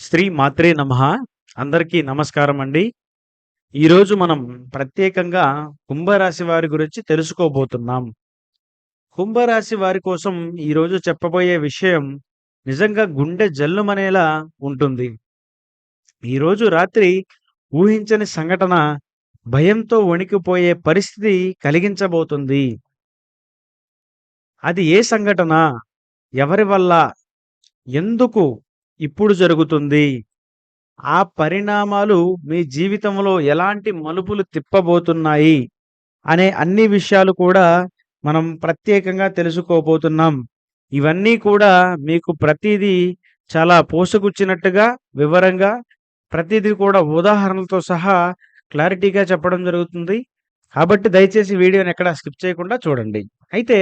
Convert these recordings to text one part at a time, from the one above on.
శ్రీ మాత్రే నమః అందరికీ నమస్కారం అండి. ఈరోజు మనం ప్రత్యేకంగా కుంభరాశి వారి గురించి తెలుసుకోబోతున్నాం. కుంభరాశి వారి కోసం ఈరోజు చెప్పబోయే విషయం నిజంగా గుండె జల్లుమనేలా ఉంటుంది. ఈరోజు రాత్రి ఊహించని సంఘటన భయంతో వణికిపోయే పరిస్థితి కలిగించబోతుంది. అది ఏ సంఘటన? ఎవరి వల్ల? ఎందుకు ఇప్పుడు జరుగుతుంది? ఆ పరిణామాలు మీ జీవితంలో ఎలాంటి మలుపులు తిప్పబోతున్నాయి? అనే అన్ని విషయాలు కూడా మనం ప్రత్యేకంగా తెలుసుకోబోతున్నాం. ఇవన్నీ కూడా మీకు ప్రతిదీ చాలా పూసగుచ్చినట్టుగా, వివరంగా ప్రతిదీ కూడా ఉదాహరణలతో సహా క్లారిటీగా చెప్పడం జరుగుతుంది. కాబట్టి దయచేసి వీడియోని ఎక్కడ స్కిప్ చేయకుండా చూడండి. అయితే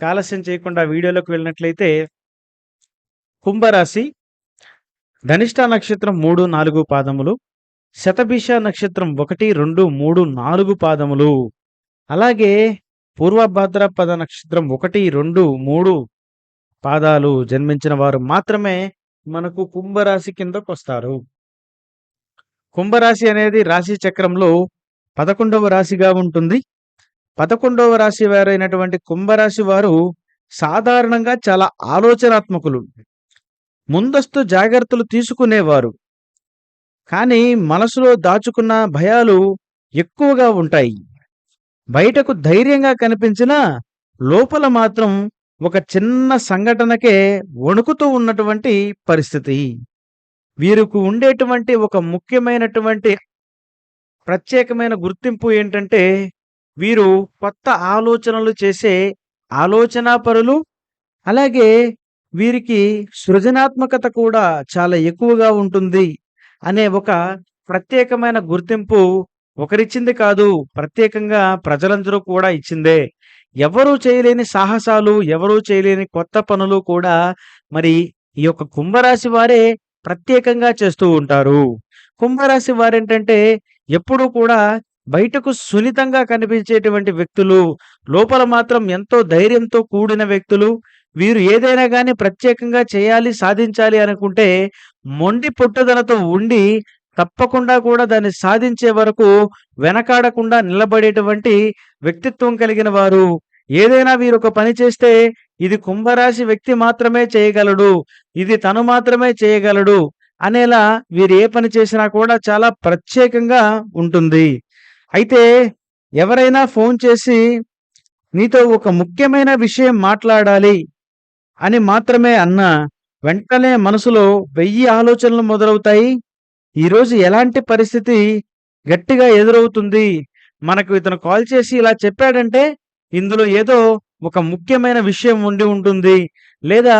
ఆలస్యం చేయకుండా వీడియోలోకి వెళ్ళినట్లయితే కుంభరాశి ధనిష్ట నక్షత్రం 3, 4 పాదములు, శతభిష నక్షత్రం 1, 2, 3, 4 పాదములు, అలాగే పూర్వభాద్రపద నక్షత్రం 1, 2, 3 పాదాలు జన్మించిన వారు మాత్రమే మనకు కుంభరాశి కిందకొస్తారు. కుంభరాశి అనేది రాశి చక్రంలో 11వ రాశిగా ఉంటుంది. 11వ రాశి వారైనటువంటి కుంభరాశి వారు సాధారణంగా చాలా ఆలోచనాత్మకులు. ముందస్తు జాగ్రత్తలు తీసుకునేవారు. కానీ మనసులో దాచుకున్న భయాలు ఎక్కువగా ఉంటాయి. బయటకు ధైర్యంగా కనిపించినా లోపల మాత్రం ఒక చిన్న సంఘటనకే వణుకుతూ ఉన్నటువంటి పరిస్థితి. వీరికి ఉండేటువంటి ఒక ముఖ్యమైనటువంటి ప్రత్యేకమైన గుర్తింపు ఏంటంటే వీరు కొత్త ఆలోచనలు చేసే ఆలోచనాపరులు. అలాగే వీరికి సృజనాత్మకత కూడా చాలా ఎక్కువగా ఉంటుంది అనే ఒక ప్రత్యేకమైన గుర్తింపు ఒకరిచ్చింది కాదు. ప్రత్యేకంగా ప్రజలందరూ కూడా ఇచ్చిందే. ఎవరు చేయలేని సాహసాలు, ఎవరు చేయలేని కొత్త పనులు కూడా మరి ఈ యొక్క కుంభరాశి వారే ప్రత్యేకంగా చేస్తూ ఉంటారు. కుంభరాశి వారేంటంటే ఎప్పుడూ కూడా బయటకు సున్నితంగా కనిపించేటువంటి వ్యక్తులు. లోపల మాత్రం ఎంతో ధైర్యంతో కూడిన వ్యక్తులు. వీరు ఏదైనా కానీ ప్రత్యేకంగా చేయాలి, సాధించాలి అనుకుంటే మొండి పట్టుదలతో ఉండి తప్పకుండా కూడా దాన్ని సాధించే వరకు వెనకాడకుండా నిలబడేటువంటి వ్యక్తిత్వం కలిగిన వారు. ఏదైనా వీరొక పని చేస్తే ఇది కుంభరాశి వ్యక్తి మాత్రమే చేయగలడు. ఇది తను మాత్రమే చేయగలడు అనేలా వీరు ఏ పని చేసినా కూడా చాలా ప్రత్యేకంగా ఉంటుంది. అయితే ఎవరైనా ఫోన్ చేసి నీతో ఒక ముఖ్యమైన విషయం మాట్లాడాలి అని మాత్రమే అన్నా వెంటనే మనసులో వెయ్యి ఆలోచనలు మొదలవుతాయి. ఈరోజు ఎలాంటి పరిస్థితి గట్టిగా ఎదురవుతుంది? మనకు ఇతను కాల్ చేసి ఇలా చెప్పాడంటే ఇందులో ఏదో ఒక ముఖ్యమైన విషయం ఉండి ఉంటుంది. లేదా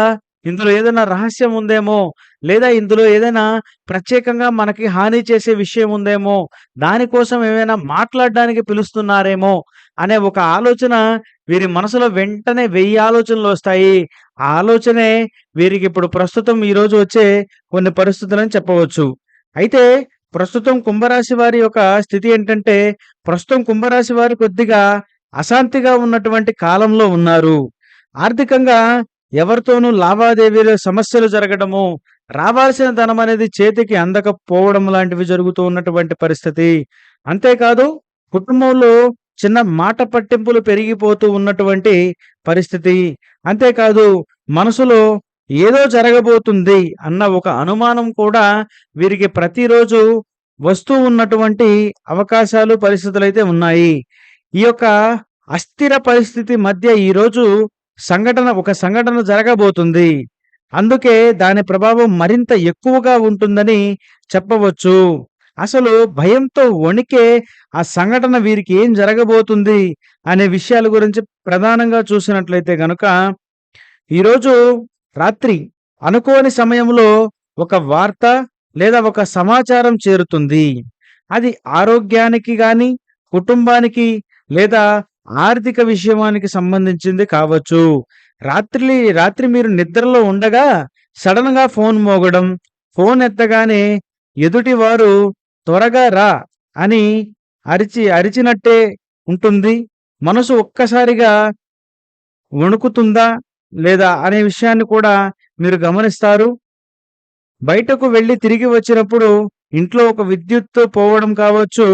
ఇందులో ఏదైనా రహస్యం ఉందేమో! లేదా ఇందులో ఏదైనా ప్రత్యేకంగా మనకి హాని చేసే విషయం ఉందేమో! దానికోసం ఏమైనా మాట్లాడడానికి పిలుస్తున్నారేమో! అనే ఒక ఆలోచన వీరి మనసులో వెంటనే వెయ్యి ఆలోచనలు వస్తాయి ఆ ఆలోచనే వీరికి ఇప్పుడు ప్రస్తుతం ఈరోజు వచ్చే కొన్ని పరిస్థితులని చెప్పవచ్చు. అయితే ప్రస్తుతం కుంభరాశి వారి యొక్క స్థితి ఏంటంటే ప్రస్తుతం కుంభరాశి వారు కొద్దిగా అశాంతిగా ఉన్నటువంటి కాలంలో ఉన్నారు. ఆర్థికంగా ఎవరితోనూ లావాదేవీలు సమస్యలు జరగడము, రావాల్సిన ధనం అనేది చేతికి అందకపోవడం లాంటివి జరుగుతూ ఉన్నటువంటి పరిస్థితి. అంతేకాదు కుటుంబంలో చిన్న మాట పట్టింపులు పెరిగిపోతూ ఉన్నటువంటి పరిస్థితి. అంతేకాదు మనసులో ఏదో జరగబోతుంది అన్న ఒక అనుమానం కూడా వీరికి ప్రతిరోజు వస్తూ ఉన్నటువంటి అవకాశాలు, పరిస్థితులైతే ఉన్నాయి. ఈ యొక్క అస్థిర పరిస్థితి మధ్య ఈరోజు సంఘటన ఒక సంఘటన జరగబోతుంది. అందుకే దాని ప్రభావం మరింత ఎక్కువగా ఉంటుందని చెప్పవచ్చు. అసలు భయంతో వణికే ఆ సంఘటన వీరికి ఏం జరగబోతుంది అనే విషయాల గురించి ప్రధానంగా చూసినట్లయితే గనుక ఈరోజు రాత్రి అనుకోని సమయంలో ఒక వార్త లేదా ఒక సమాచారం చేరుతుంది. అది ఆరోగ్యానికి గాని, కుటుంబానికి లేదా ఆర్థిక విషయానికి సంబంధించింది కావచ్చు. రాత్రి రాత్రి మీరు నిద్రలో ఉండగా సడన్గా ఫోన్ మోగడం, ఫోన్ ఎత్తగానే ఎదుటివారు త్వరగా రా అని అరిచి అరిచినట్టే ఉంటుంది. మనసు ఒక్కసారిగా వణుకుతుందా? లేదా? అనే విషయాన్ని కూడా మీరు గమనిస్తారు. బయటకు వెళ్ళి తిరిగి వచ్చినప్పుడు ఇంట్లో ఒక విద్యుత్తు పోవడం కావచ్చు,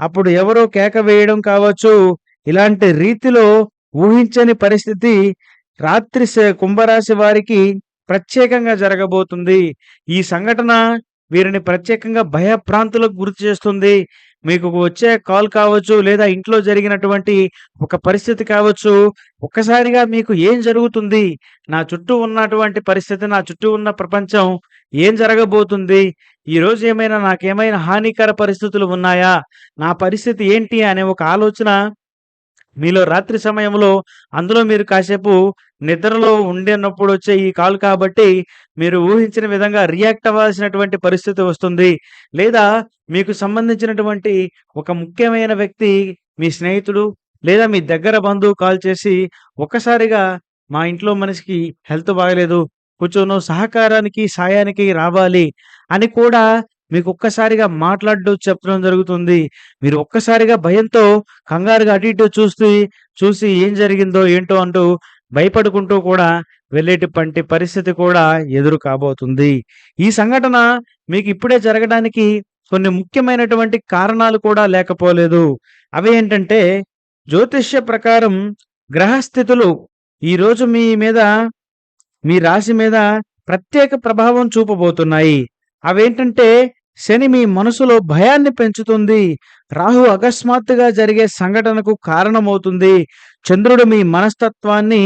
అప్పుడు ఎవరో కేక వేయడం కావచ్చు, ఇలాంటి రీతిలో ఊహించని పరిస్థితి రాత్రి కుంభరాశి వారికి ప్రత్యేకంగా జరగబోతుంది. ఈ సంఘటన వీరిని ప్రత్యేకంగా భయభ్రాంతులకు గురి చేస్తుంది. మీకు వచ్చే కాల్ కావచ్చు, లేదా ఇంట్లో జరిగినటువంటి ఒక పరిస్థితి కావచ్చు, ఒక్కసారిగా మీకు ఏం జరుగుతుంది? నా చుట్టూ ఉన్నటువంటి పరిస్థితి, నా చుట్టూ ఉన్న ప్రపంచం ఏం జరగబోతుంది? ఈరోజు ఏమైనా నాకేమైనా హానికర పరిస్థితులు ఉన్నాయా? నా పరిస్థితి ఏంటి? అనే ఒక ఆలోచన మీలో రాత్రి సమయంలో అందులో మీరు కాసేపు నిద్రలో ఉండినప్పుడు వచ్చే ఈ కాల్ కాబట్టి మీరు ఊహించిన విధంగా రియాక్ట్ అవ్వాల్సినటువంటి పరిస్థితి వస్తుంది. లేదా మీకు సంబంధించినటువంటి ఒక ముఖ్యమైన వ్యక్తి మీ స్నేహితుడు లేదా మీ దగ్గర బంధువు కాల్ చేసి ఒక్కసారిగా మా ఇంట్లో మనిషికి హెల్త్ బాగలేదు కొంచెం సహకారానికి, సాయానికి రావాలి అని కూడా మీకు ఒక్కసారిగా మాట్లాడడం చెప్పడం జరుగుతుంది. మీరు ఒక్కసారిగా భయంతో కంగారుగా అటు ఇటు చూస్తూ చూసి ఏం జరిగిందో ఏంటో అంటూ భయపడుకుంటూ కూడా వెళ్ళేటటువంటి పరిస్థితి కూడా ఎదురు కాబోతుంది. ఈ సంఘటన మీకు ఇప్పుడే జరగడానికి కొన్ని ముఖ్యమైనటువంటి కారణాలు కూడా లేకపోలేదు. అవి ఏంటంటే జ్యోతిష్య ప్రకారం గ్రహస్థితులు ఈరోజు మీ మీద మీ రాశి మీద ప్రత్యేక ప్రభావం చూపబోతున్నాయి. అవేంటంటే శని మీ మనసులో భయాన్ని పెంచుతుంది. రాహు అకస్మాత్తుగా జరిగే సంఘటనకు కారణమవుతుంది. చంద్రుడు మీ మనస్తత్వాన్ని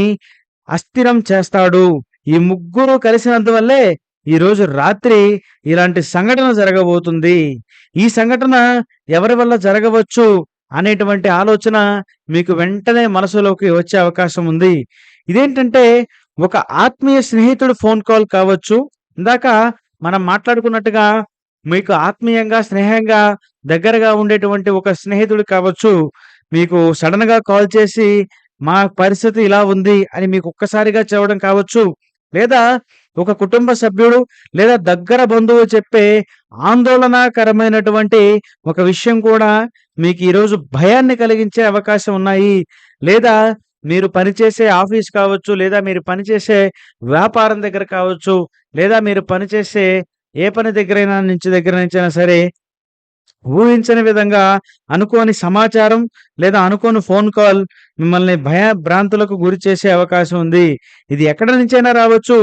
అస్థిరం చేస్తాడు. ఈ ముగ్గురు కలిసినందువల్లే ఈరోజు రాత్రి ఇలాంటి సంఘటన జరగబోతుంది. ఈ సంఘటన ఎవరి వల్ల జరగవచ్చు అనేటువంటి ఆలోచన మీకు వెంటనే మనసులోకి వచ్చే అవకాశం ఉంది. ఇదేంటంటే ఒక ఆత్మీయ స్నేహితుడు ఫోన్ కాల్ కావచ్చు. ఇందాక మనం మాట్లాడుకున్నట్టుగా మీకు ఆత్మీయంగా, స్నేహంగా దగ్గరగా ఉండేటువంటి ఒక స్నేహితుడు కావచ్చు. మీకు సడన్గా కాల్ చేసి మా పరిస్థితి ఇలా ఉంది అని మీకు ఒక్కసారిగా చెప్పడం కావచ్చు. లేదా ఒక కుటుంబ సభ్యుడు లేదా దగ్గర బంధువు చెప్పే ఆందోళనకరమైనటువంటి ఒక విషయం కూడా మీకు ఈరోజు భయాన్ని కలిగించే అవకాశం ఉన్నాయి. లేదా మీరు పనిచేసే ఆఫీస్ కావచ్చు, లేదా మీరు పనిచేసే వ్యాపారం దగ్గర కావచ్చు, లేదా మీరు పనిచేసే ఏ పని దగ్గరైనా నుంచి దగ్గర నుంచైనా సరే ఊహించని విధంగా అనుకోని సమాచారం లేదా అనుకోని ఫోన్ కాల్ మిమ్మల్ని భయభ్రాంతులకు గురి చేసే అవకాశం ఉంది. ఇది ఎక్కడి నుంచైనా రావచ్చు.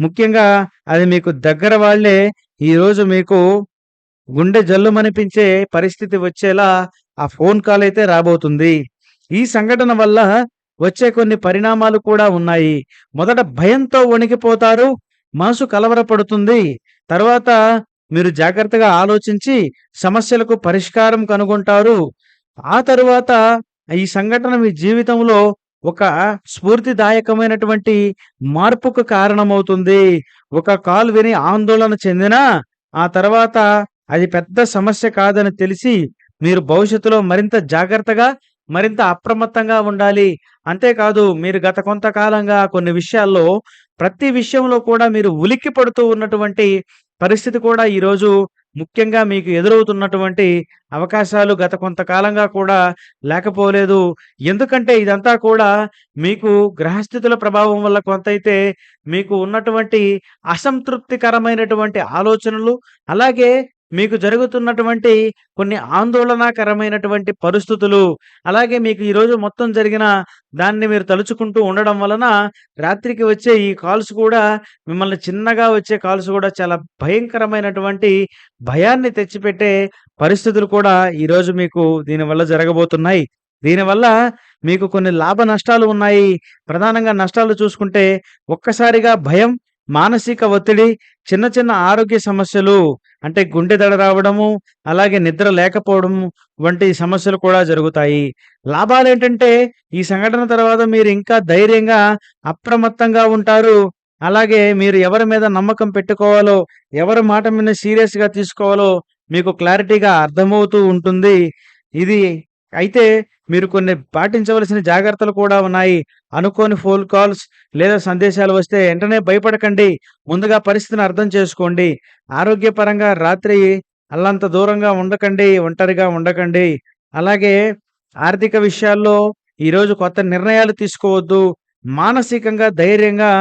ముఖ్యంగా అది మీకు దగ్గర వాళ్ళే ఈరోజు మీకు గుండె జల్లుమనిపించే పరిస్థితి వచ్చేలా ఆ ఫోన్ కాల్ అయితే రాబోతుంది. ఈ సంఘటన వల్ల వచ్చే కొన్ని పరిణామాలు కూడా ఉన్నాయి. మొదట భయంతో వణికిపోతారు. మనసు కలవరపడుతుంది. తర్వాత మీరు జాగ్రత్తగా ఆలోచించి సమస్యలకు పరిష్కారం కనుగొంటారు. ఆ తరువాత ఈ సంఘటన మీ జీవితంలో ఒక స్ఫూర్తిదాయకమైనటువంటి మార్పుకు కారణమవుతుంది. ఒక కాల్ విని ఆందోళన చెందినా, ఆ తర్వాత అది పెద్ద సమస్య కాదని తెలిసి మీరు భవిష్యత్తులో మరింత జాగ్రత్తగా, మరింత అప్రమత్తంగా ఉండాలి. అంతేకాదు మీరు గత కొంతకాలంగా కొన్ని విషయాల్లో ప్రతి విషయంలో కూడా మీరు ఉలిక్కి పడుతూ ఉన్నటువంటి పరిస్థితి కూడా ఈరోజు ముఖ్యంగా మీకు ఎదురవుతున్నటువంటి అవకాశాలు గత కొంతకాలంగా కూడా లేకపోలేదు. ఎందుకంటే ఇదంతా కూడా మీకు గ్రహస్థితుల ప్రభావం వల్ల కొంతైతే మీకు ఉన్నటువంటి అసంతృప్తికరమైనటువంటి ఆలోచనలు, అలాగే మీకు జరుగుతున్నటువంటి కొన్ని ఆందోళనకరమైనటువంటి పరిస్థితులు, అలాగే మీకు ఈరోజు మొత్తం జరిగిన దాన్ని మీరు తలుచుకుంటూ ఉండడం వలన రాత్రికి వచ్చే ఈ కాల్స్ కూడా మిమ్మల్ని చిన్నగా వచ్చే కాల్స్ కూడా చాలా భయంకరమైనటువంటి భయాన్ని తెచ్చిపెట్టే పరిస్థితులు కూడా ఈరోజు మీకు దీనివల్ల జరగబోతున్నాయి. దీనివల్ల మీకు కొన్ని లాభ నష్టాలు ఉన్నాయి. ప్రధానంగా నష్టాలు చూసుకుంటే ఒక్కసారిగా భయం, మానసిక ఒత్తిడి, చిన్న చిన్న ఆరోగ్య సమస్యలు అంటే గుండె దడ రావడము, అలాగే నిద్ర లేకపోవడము వంటి సమస్యలు కూడా జరుగుతాయి. లాభాలు ఏంటంటే ఈ సంఘటన తర్వాత మీరు ఇంకా ధైర్యంగా, అప్రమత్తంగా ఉంటారు. అలాగే మీరు ఎవరి మీద నమ్మకం పెట్టుకోవాలో, ఎవరి మాట మీద సీరియస్‌గా తీసుకోవాలో మీకు క్లారిటీగా అర్థమవుతూ ఉంటుంది. ఇది అయితే మీరు కొన్ని పాటించవలసిన జాగ్రత్తలు కూడా ఉన్నాయి. అనుకోని ఫోన్ కాల్స్ లేదా సందేశాలు వస్తే వెంటనే భయపడకండి. ముందుగా పరిస్థితిని అర్థం చేసుకోండి. ఆరోగ్యపరంగా రాత్రి అల్లంత దూరంగా ఉండకండి. ఒంటరిగా ఉండకండి. అలాగే ఆర్థిక విషయాల్లో ఈరోజు కొత్త నిర్ణయాలు తీసుకోవద్దు. మానసికంగా ధైర్యంగా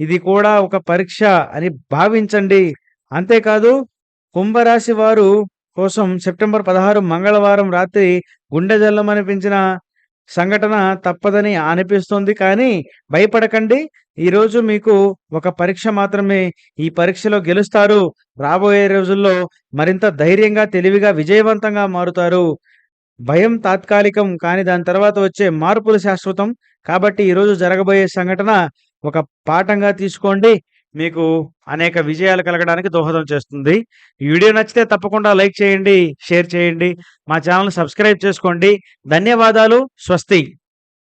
ఇది కూడా ఒక పరీక్ష అని భావించండి. అంతేకాదు కుంభరాశి వారు కోసం సెప్టెంబర్ పదహారు మంగళవారం రాత్రి గుండె జల్లమనిపించిన సంఘటన తప్పదని అనిపిస్తుంది. కానీ భయపడకండి. ఈరోజు మీకు ఒక పరీక్ష మాత్రమే ఈ పరీక్షలో గెలుస్తారు. రాబోయే రోజుల్లో మరింత ధైర్యంగా తెలివిగా విజయవంతంగా మారుతారు. భయం తాత్కాలికం కానీ దాని తర్వాత వచ్చే మార్పులు శాశ్వతం. కాబట్టి ఈరోజు జరగబోయే సంఘటన ఒక పాఠంగా తీసుకోండి. మీకు అనేక విజయాలు కలగడానికి దోహదం చేస్తుంది. ఈ వీడియో నచ్చితే తప్పకుండా లైక్ చేయండి షేర్ చేయండి. మా ఛానల్ సబ్స్క్రైబ్ చేసుకోండి. ధన్యవాదాలు. స్వస్తి.